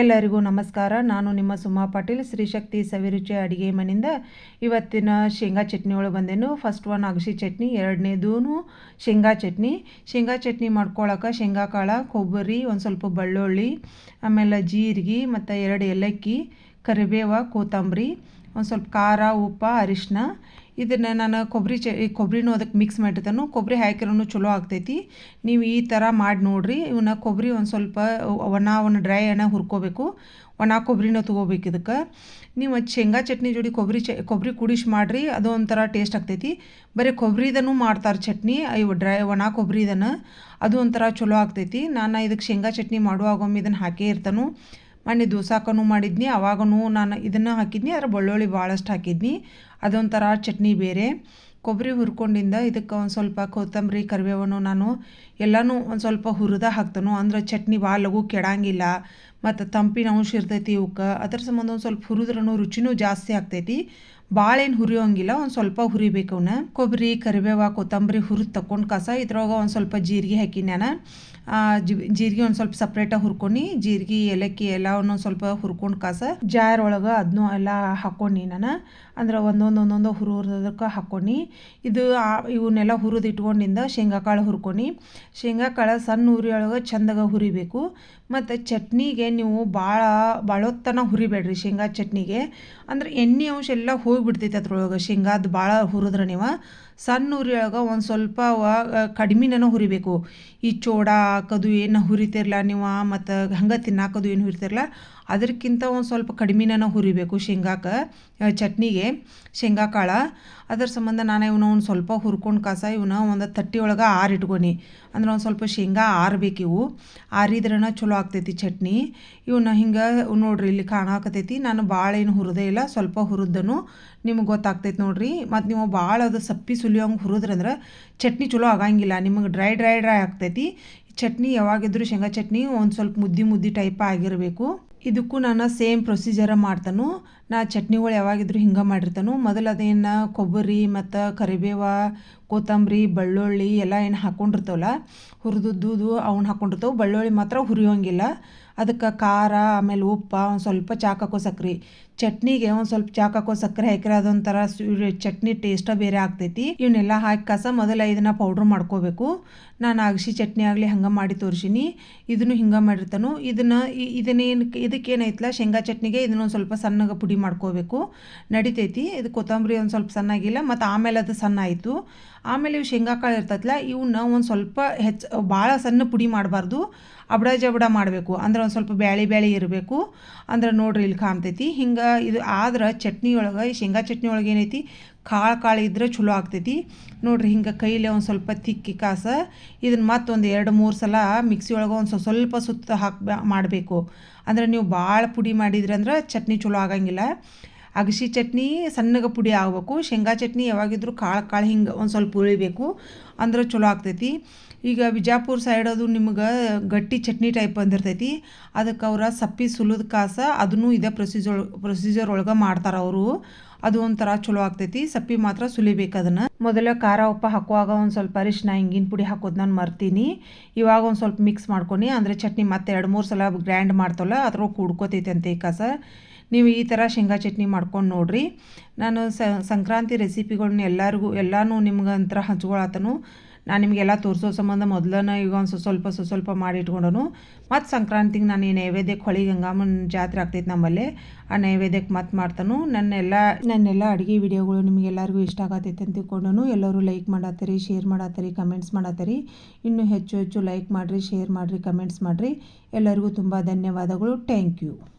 ಎಲ್ಲರಿಗೂ ನಮಸ್ಕಾರ. ನಾನು ನಿಮ್ಮ ಸುಮಾ ಪಾಟೀಲ್. ಶ್ರೀಶಕ್ತಿ ಸವಿರುಚಿ ಅಡುಗೆ ಮನೆಯಿಂದ ಇವತ್ತಿನ ಶೇಂಗಾ ಚಟ್ನಿ ಒಳಗೆ ಬಂದೇನು. ಫಸ್ಟ್ ಒನ್ ಅಗಸಿ ಚಟ್ನಿ ಎರಡನೇದೂ ಶೇಂಗಾ ಚಟ್ನಿ. ಶೇಂಗಾ ಚಟ್ನಿ ಮಾಡ್ಕೊಳಕ್ಕೆ ಶೇಂಗಾ ಕಾಳು, ಕೊಬ್ಬರಿ, ಒಂದು ಸ್ವಲ್ಪ ಬೆಳ್ಳುಳ್ಳಿ, ಆಮೇಲೆ ಜೀರಿಗೆ, ಮತ್ತು ಎರಡು ಏಲಕ್ಕಿ, ಕರಿಬೇವ, ಕೊತ್ತಂಬರಿ, ಒಂದು ಸ್ವಲ್ಪ ಖಾರ, ಉಪ್ಪು ಅರಿಶಿನ ಇದನ್ನು ನಾನು ಕೊಬ್ಬರಿ ಚ ಕೊಬ್ಬರಿನೂ ಅದಕ್ಕೆ ಮಿಕ್ಸ್ ಮಾಡಿರ್ತಾನು. ಕೊಬ್ಬರಿ ಹಾಕಿರೋನು ಚಲೋ ಆಗ್ತೈತಿ. ನೀವು ಈ ಥರ ಮಾಡಿ ನೋಡಿರಿ. ಇವನ್ನ ಕೊಬ್ಬರಿ ಒಂದು ಸ್ವಲ್ಪ, ಒಣ ಒಣ ಡ್ರೈ ಎಣ್ಣೆ ಹುರ್ಕೋಬೇಕು. ಒಣ ಕೊಬ್ಬರಿನ ತೊಗೋಬೇಕು ಇದಕ್ಕೆ. ನೀವು ಶೇಂಗಾ ಚಟ್ನಿ ಜೋಡಿ ಕೊಬ್ಬರಿ ಚ, ಕೊಬ್ಬರಿ ಕುಡಿಸಿ ಮಾಡಿರಿ. ಅದು ಒಂಥರ ಟೇಸ್ಟ್ ಆಗ್ತೈತಿ. ಬರೀ ಕೊಬ್ಬರಿದನ್ನು ಮಾಡ್ತಾರೆ ಚಟ್ನಿ. ಇವು ಡ್ರೈ ಒಣ ಕೊಬ್ಬರಿದನ್ನು ಅದು ಒಂಥರ ಚಲೋ ಆಗ್ತೈತಿ. ನಾನು ಇದಕ್ಕೆ ಶೇಂಗಾ ಚಟ್ನಿ ಮಾಡುವಾಗ ಒಮ್ಮೆ ಇದನ್ನು ಹಾಕೇ ಇರ್ತಾನು. ಮೊನ್ನೆ ದೋಸಾಕನು ಮಾಡಿದ್ನಿ ಅವಾಗೂ ನಾನು ಇದನ್ನು ಹಾಕಿದ್ನಿ ಅದರ ಬೆಳ್ಳುಳ್ಳಿ ಭಾಳಷ್ಟು ಹಾಕಿದ್ನಿ. ಅದೊಂಥರ ಚಟ್ನಿ ಬೇರೆ. ಕೊಬ್ಬರಿ ಹುರ್ಕೊಂಡಿಂದ ಇದಕ್ಕೆ ಒಂದು ಸ್ವಲ್ಪ ಕೊತ್ತಂಬರಿ, ಕರಿಬೇವನು ನಾನು ಎಲ್ಲನೂ ಒಂದು ಸ್ವಲ್ಪ ಹುರಿದ ಹಾಕ್ತಾನು. ಅಂದ್ರೆ ಚಟ್ನಿ ಭಾಳ ಲಘು ಕೆಡಂಗಿಲ್ಲ. ಮತ್ತು ತಂಪಿನ ಅಂಶ ಇರ್ತೈತಿ ಇವಕ್ಕೆ ಅದ್ರ ಸಂಬಂಧ ಒಂದು ಸ್ವಲ್ಪ ಹುರಿದ್ರೂ ರುಚಿನೂ ಜಾಸ್ತಿ ಆಗ್ತೈತಿ. ಭಾಳ ಏನು ಹುರಿಯೋಂಗಿಲ್ಲ, ಒಂದು ಸ್ವಲ್ಪ ಹುರಿಬೇಕು ಅವನ್ನ ಕೊಬ್ಬರಿ, ಕರಿಬೇವ, ಕೊತ್ತಂಬರಿ ಹುರಿದು ತಕೊಂಡು ಕಸ. ಇದ್ರೊಳಗೆ ಒಂದು ಸ್ವಲ್ಪ ಜೀರಿಗೆ ಹಾಕಿ ನಾನು. ಜೀರಿಗೆ ಒಂದು ಸ್ವಲ್ಪ ಸಪ್ರೇಟಾಗಿ ಹುರ್ಕೊಂಡು ಜೀರಿಗೆ, ಏಲಕ್ಕಿ ಎಲ್ಲ ಒಂದೊಂದು ಸ್ವಲ್ಪ ಹುರ್ಕೊಂಡು ಕಾಸ. ಜಾರ್ ಒಳಗೆ ಅದನ್ನೂ ಎಲ್ಲ ಹಾಕ್ಕೊಂಡು ನಾನು. ಅಂದ್ರೆ ಒಂದೊಂದು ಒಂದೊಂದು ಹುರು ಹುರಿದಕ್ಕೆ ಹಾಕ್ಕೊಂಡು, ಇದು ಇವನ್ನೆಲ್ಲ ಹುರಿದು ಇಟ್ಕೊಂಡಿಂದ ಶೇಂಗಾ ಕಾಳು ಹುರ್ಕೊಂಡು, ಶೇಂಗಾ ಕಾಳು ಸಣ್ಣ ಉರಿಯೊಳಗೆ ಚಂದಾಗ ಹುರಿಬೇಕು. ಮತ್ತು ಚಟ್ನಿಗೆ ನೀವು ಭಾಳ ಭಾಳೊತ್ತನ ಹುರಿಬೇಡ್ರಿ ಶೇಂಗಾ ಚಟ್ನಿಗೆ. ಅಂದ್ರೆ ಎಣ್ಣೆ ಅಂಶ ಎಲ್ಲ ಹೋಗಿಬಿಡ್ತೈತೆ ಅದ್ರೊಳಗೆ ಶೇಂಗಾದ ಭಾಳ ಹುರಿದ್ರೆ ನೀವು. ಸಣ್ಣ ಉರಿಯೊಳಗೆ ಒಂದು ಸ್ವಲ್ಪ ಕಡಿಮೆನ ಹುರಿಬೇಕು. ಈ ಚೋಡ ಹಾಕೋದು ಏನು ಹುರಿತಿರಲ್ಲ ನೀವು, ಮತ್ತು ಹಂಗೆ ತಿನ್ನಾಕೋದು ಏನು ಹುರಿತಿರಲ್ಲ ಅದಕ್ಕಿಂತ ಒಂದು ಸ್ವಲ್ಪ ಕಡಿಮೆನ ಹುರಿಬೇಕು ಶೇಂಗಾಕ ಚಟ್ನಿಗೆ, ಶೇಂಗಾ ಕಾಳು. ಅದ್ರ ಸಂಬಂಧ ನಾನು ಇವನ್ನ ಒಂದು ಸ್ವಲ್ಪ ಹುರ್ಕೊಂಡು ಕಾಸ ಇವನ್ನ ಒಂದು ತಟ್ಟಿ ಒಳಗೆ ಆರಿಟ್ಕೊನಿ ಅಂದ್ರೆ ಒಂದು ಸ್ವಲ್ಪ ಶೇಂಗಾ ಇವು. ಆರಿದ್ರನ ಚಲೋ ಆಗ್ತೈತಿ ಚಟ್ನಿ. ಇವನ್ನ ಹಿಂಗೆ ನೋಡ್ರಿ ಇಲ್ಲಿ ಕಾಣಾಕತೈತಿ ನಾನು ಭಾಳ ಏನು ಹುರಿದೇ ಇಲ್ಲ, ಸ್ವಲ್ಪ ಹುರಿದನು. ನಿಮ್ಗೆ ಗೊತ್ತಾಗ್ತೈತಿ ನೋಡ್ರಿ. ಮತ್ತು ನೀವು ಭಾಳ ಅದು ಸಪ್ಪಿ ಸುಲಿಯೋಂಗೆ ಹುರಿದ್ರಂದ್ರೆ ಚಟ್ನಿ ಚಲೋ ಆಗಂಗಿಲ್ಲ. ನಿಮಗೆ ಡ್ರೈ ಡ್ರೈ ಡ್ರೈ ಆಗ್ತೈತಿ. ಚಟ್ನಿ ಯಾವಾಗಿದ್ರೂ ಶೇಂಗಾ ಚಟ್ನಿ ಒಂದು ಸ್ವಲ್ಪ ಮುದ್ದಿ ಮುದ್ದಿ ಟೈಪ್ ಆಗಿರಬೇಕು. ಇದಕ್ಕೂ ನಾನು ಸೇಮ್ ಪ್ರೊಸೀಜರ ಮಾಡ್ತಾನು. ನಾ ಚಟ್ನಿಗಳು ಯಾವಾಗಿದ್ರು ಹಿಂಗೆ ಮಾಡಿರ್ತಾನು. ಮೊದಲು ಅದೇನು ಕೊಬ್ಬರಿ ಮತ್ತು ಕರಿಬೇವ, ಕೊತ್ತಂಬರಿ, ಬೆಳ್ಳುಳ್ಳಿ ಎಲ್ಲ ಏನು ಹಾಕ್ಕೊಂಡಿರ್ತಾವಲ್ಲ ಹುರಿದುದ್ದು ಅವನ್ನ ಹಾಕ್ಕೊಂಡಿರ್ತಾವೆ ಬೆಳ್ಳುಳ್ಳಿ ಮಾತ್ರ ಹುರಿಯೋಂಗಿಲ್ಲ. ಅದಕ್ಕೆ ಖಾರ, ಆಮೇಲೆ ಉಪ್ಪು, ಒಂದು ಸ್ವಲ್ಪ ಚಾಕಾಕೋ ಸಕ್ರೆ. ಚಟ್ನಿಗೆ ಒಂದು ಸ್ವಲ್ಪ ಚಾಕಾಕೋ ಸಕ್ಕರೆ ಹಾಕಿದ್ರೆ ಅದೊಂಥರ ಚಟ್ನಿ ಟೇಸ್ಟ ಬೇರೆ ಆಗ್ತೈತಿ. ಇವನ್ನೆಲ್ಲ ಹಾಕಿ ಕಸ ಮೊದಲ ಇದನ್ನ ಪೌಡ್ರ್ ಮಾಡ್ಕೋಬೇಕು. ನಾನು ಅಗಸಿ ಚಟ್ನಿ ಆಗಲಿ ಹಂಗೆ ಮಾಡಿ ತೋರಿಸೀನಿ. ಇದನ್ನು ಹಿಂಗೆ ಮಾಡಿರ್ತಾನು. ಇದನ್ನು ಇದನ್ನೇನು ಇದಕ್ಕೆ ಏನೈತಲ್ಲ ಶೇಂಗಾ ಚಟ್ನಿಗೆ ಇದನ್ನೊಂದು ಸ್ವಲ್ಪ ಸಣ್ಣಗೆ ಪುಡಿ ಮಾಡ್ಕೋಬೇಕು. ನಡಿತೈತಿ. ಇದು ಕೊತ್ತಂಬರಿ ಒಂದು ಸ್ವಲ್ಪ ಸಣ್ಣಾಗಿಲ್ಲ, ಮತ್ತು ಆಮೇಲೆ ಅದು ಸಣ್ಣ ಆಯಿತು. ಆಮೇಲೆ ಇವು ಶೇಂಗಾ ಕಾಳು ಇರ್ತೈತಲ್ಲ ಇವನ್ನ ಒಂದು ಸ್ವಲ್ಪ ಹೆಚ್ಚು ಭಾಳ ಸಣ್ಣ ಪುಡಿ ಮಾಡಬಾರ್ದು. ಅಬಡ ಜಬಡ ಮಾಡಬೇಕು. ಅಂದ್ರೆ ಒಂದು ಸ್ವಲ್ಪ ಬ್ಯಾಳಿ ಬ್ಯಾಳಿ ಇರಬೇಕು. ಅಂದ್ರೆ ನೋಡ್ರಿ ಇಲ್ಲಿ ಕಾಣ್ತೈತಿ. ಹಿಂಗೆ ಇದು ಆದ್ರೆ ಚಟ್ನಿ ಒಳಗೆ ಶೇಂಗಾ ಚಟ್ನಿ ಒಳಗೆ ಏನೈತಿ? ಕಾಳು ಕಾಳು ಇದ್ರೆ ಚಲೋ ಆಗ್ತೈತಿ. ನೋಡ್ರಿ ಹಿಂಗೆ ಕೈಲೇ ಒಂದು ಸ್ವಲ್ಪ ತಿಕ್ಕಿ ಕಾಸ ಇದನ್ನು ಮತ್ತೊಂದು ಎರಡು ಮೂರು ಸಲ ಮಿಕ್ಸಿ ಒಳಗೆ ಒಂದು ಸ್ವಲ್ಪ ಸುತ್ತ ಹಾಕಿ ಮಾಡಬೇಕು. ಅಂದ್ರೆ ನೀವು ಭಾಳ ಪುಡಿ ಮಾಡಿದ್ರಿ ಅಂದ್ರೆ ಚಟ್ನಿ ಚಲೋ ಆಗಂಗಿಲ್ಲ. ಅಗಸಿ ಚಟ್ನಿ ಸಣ್ಣಗೆ ಪುಡಿ ಆಗಬೇಕು. ಶೇಂಗಾ ಚಟ್ನಿ ಯಾವಾಗಿದ್ರೂ ಕಾಳು ಕಾಳು ಹಿಂಗೆ ಒಂದು ಸ್ವಲ್ಪ ಉಳಿಬೇಕು ಅಂದ್ರೆ ಚಲೋ ಆಗ್ತೈತಿ. ಈಗ ಬಿಜಾಪುರ ಸೈಡ್ ಅದು ನಿಮ್ಗೆ ಗಟ್ಟಿ ಚಟ್ನಿ ಟೈಪ್ ಬಂದಿರ್ತೈತಿ. ಅದಕ್ಕೆ ಅವರ ಸಪ್ಪಿ ಸುಲಿದ ಕಾಸ ಅದನ್ನು ಇದೇ ಪ್ರೊಸೀಜರ್ ಪ್ರೊಸೀಜರ್ ಒಳಗೆ ಮಾಡ್ತಾರೆ ಅವರು. ಅದು ಒಂಥರ ಚಲೋ ಆಗ್ತೈತಿ. ಸಪ್ಪಿ ಮಾತ್ರ ಸುಲಿಬೇಕು ಅದನ್ನು. ಮೊದಲ ಖಾರ, ಉಪ್ಪ ಹಾಕುವಾಗ ಒಂದು ಸ್ವಲ್ಪ ಅರಿಶಿನ ಹಿಂಗಿನ ಪುಡಿ ಹಾಕೋದು ನಾನು ಮರ್ತೀನಿ. ಇವಾಗ ಒಂದು ಸ್ವಲ್ಪ ಮಿಕ್ಸ್ ಮಾಡ್ಕೊನಿ. ಅಂದರೆ ಚಟ್ನಿ ಮತ್ತೆ ಎರಡು ಮೂರು ಸಲ ಗ್ರ್ಯಾಂಡ್ ಮಾಡ್ತವಲ್ಲ ಅದ್ರೊಳಗೆ ಕೂಡ್ಕೋತೈತಿ ಅಂತ ಈ ಕಾಸ. ನೀವು ಈ ಥರ ಶೇಂಗಾ ಚಟ್ನಿ ಮಾಡ್ಕೊಂಡು ನೋಡಿರಿ. ನಾನು ಸಂಕ್ರಾಂತಿ ರೆಸಿಪಿಗಳನ್ನ ಎಲ್ಲರಿಗೂ, ಎಲ್ಲನೂ ನಿಮ್ಗೆ ಅಂತರ ಹಂಚ್ಕೊಳತನು. ನಾನು ನಿಮಗೆಲ್ಲ ತೋರಿಸೋ ಸಂಬಂಧ ಮೊದಲನ ಈಗ ಒಂದು ಸ್ವಲ್ಪ ಸ್ವಲ್ಪ ಮಾಡಿ ಇಟ್ಕೊಂಡನು. ಮತ್ತು ಸಂಕ್ರಾಂತಿಗೆ ನಾನು ಈ ನೈವೇದ್ಯಕ್ಕೆ ಹೊಳಿ ಗಂಗಾಮನ ಜಾತ್ರೆ ಆಗ್ತೈತೆ ನಮ್ಮಲ್ಲಿ. ಆ ನೈವೇದ್ಯಕ್ಕೆ ಮತ್ತೆ ಮಾಡ್ತಾನು. ನನ್ನೆಲ್ಲ ನನ್ನೆಲ್ಲ ಅಡುಗೆ ವಿಡಿಯೋಗಳು ನಿಮಗೆಲ್ಲರಿಗೂ ಇಷ್ಟ ಆಗತ್ತೈತೆ ಅಂತ ತಿಳ್ಕೊಂಡನು. ಎಲ್ಲರೂ ಲೈಕ್ ಮಾಡತ್ತರಿ ಶೇರ್ ಮಾಡತ್ತರಿ ಕಮೆಂಟ್ಸ್ ಮಾಡತ್ತರಿ ಇನ್ನೂ ಹೆಚ್ಚು ಹೆಚ್ಚು ಲೈಕ್ ಮಾಡಿರಿ, ಶೇರ್ ಮಾಡಿರಿ, ಕಮೆಂಟ್ಸ್ ಮಾಡಿರಿ. ಎಲ್ಲರಿಗೂ ತುಂಬ ಧನ್ಯವಾದಗಳು. Thank you.